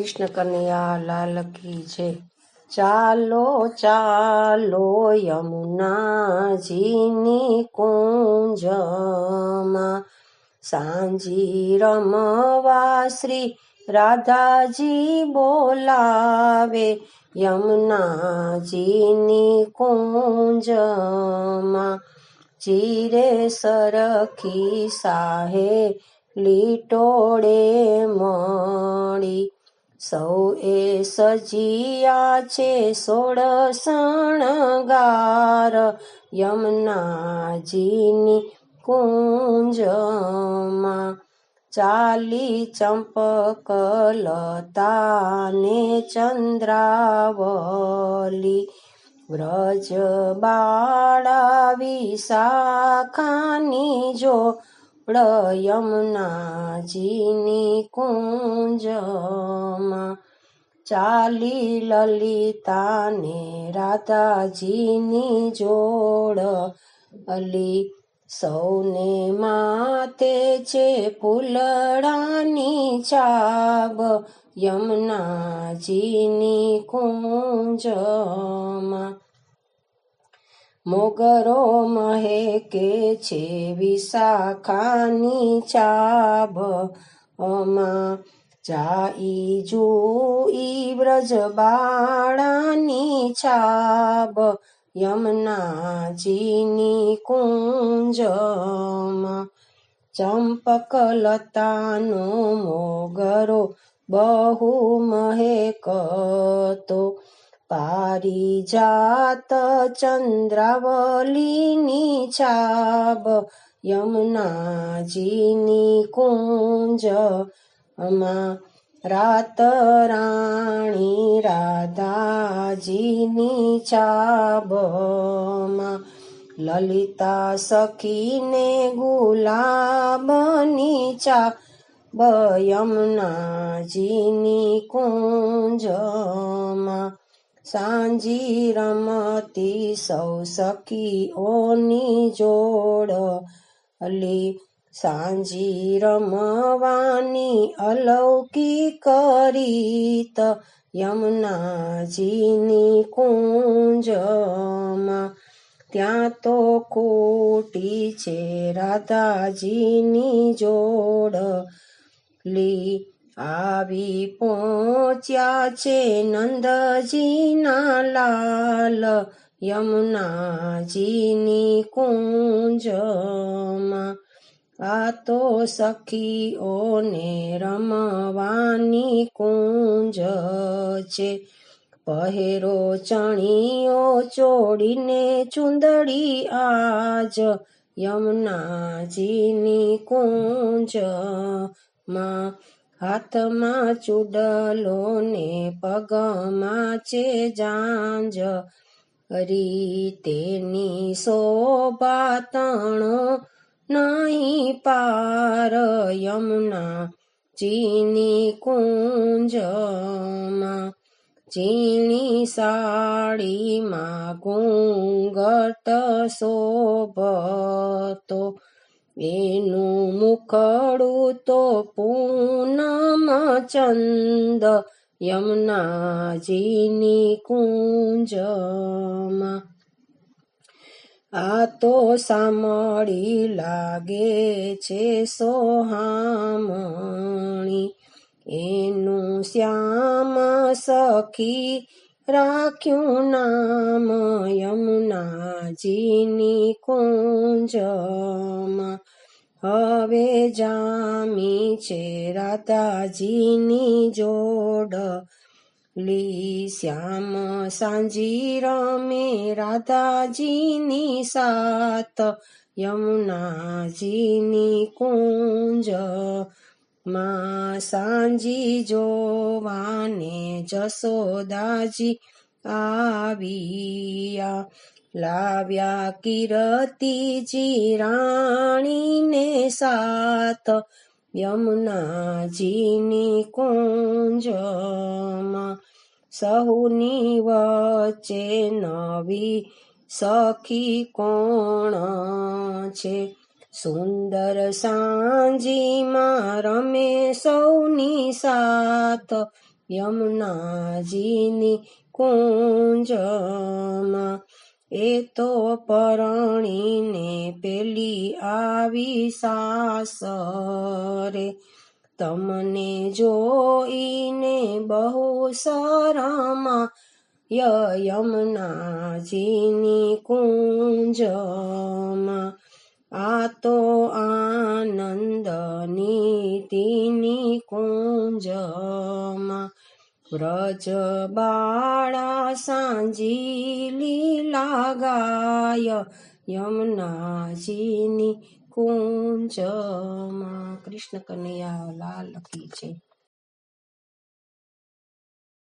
કૃષ્ણ કનૈયા લાલ કી છે ચાલો ચાલો યમુનાજીની કુંજમાં સાંજી રમવા શ્રી રાધાજી બોલાવે યમુનાજીની કુંજમાં. ચીરે સરખી સાહે લીટોડે મળી સૌએ સજિયા છે સોળ શણગાર યમુનાજીની કુંજમાં ચાલી ચંપકલતાને ચંદ્રાવલી. વ્રજ બાળા વિશાખાની જોડ યમુનાજીની કુંજમાં ચાલી લલિતાને રાધાજીની જોડ અલી. સૌને માતે છે ફૂલડાની છાબ યમુનાજીની કુંજમાં. મોગરો મહેકે છે વિશાખાની છાબ અમા જાઈ જુઈ વ્રજ બાળાની છાબ, યમુનાજીની કુંજમાં. ચંપકલતાનો મોગરો બહુ મહેકતો पारिजात चन्द्रवलिनी छाब कुञ्ज अमा रात राणी चाब छाबमा ललिता सकिने गुलाबनी बयमुना जिनी कुञ्जमा સાંજી રમતી સૌ સખીઓની જોડ. અલી સાંજી રમવાની અલૌકિક રીત યમુનાજીની કુંજમાં. ત્યાં તો ખોટી છે રાધાજીની જોડ. લી આવી પહોંચ્યા છે નંદજીના લાલ યમુનાજીની કુંજમાં. આ તો સખીઓને રમવાની કુંજ છે. પહેરો ચણીઓ ચોડીને ચુંદડી આજ યમુનાજીની કુંજમાં. હાથમાં ચૂડલો ને પગમાં છે જાંજ હરી તેની શોભા તણો નહીં પાર યમુના ચીની કુંજમાં. ચીણી સાડીમાં ઘૂંઘટ શોભતો એનું મુખડું તો પૂનમ ચંદ, યમુનાજીની કુંજમાં. આ તો સામળી લાગે છે સોહામણી. એનું શ્યામ સખી રાખ્યું નામ યમુનાજીની કુંજમાં. હવે જામી છે રાધાજીની જોડ. લી શ્યામ સાંજી રમે રાધાજીની સાત. યમુનાજીની કુંજમાં સાંજી જોવાને જસોદાજી આવ્યા લાવ્યા કિરતીજી રાણીને સાત યમુનાજીની કુંજમાં સહુની વચ્ચે નવી સખી કોણ છે સુંદર સાંજીમાં રમે સૌની સાથ યમુનાજીની કુંજમાં એ તો પરણીને પેલી આવી સાસરે તમને જોઈને બહુ શરમા યમુનાજીની કુંજમાં. આ તો આનંદની વ્રજ બાળા સાંજી લીલા ગાય યમુનાજીની કુંજમાં. કૃષ્ણ કનૈયા લાલ લખી છે.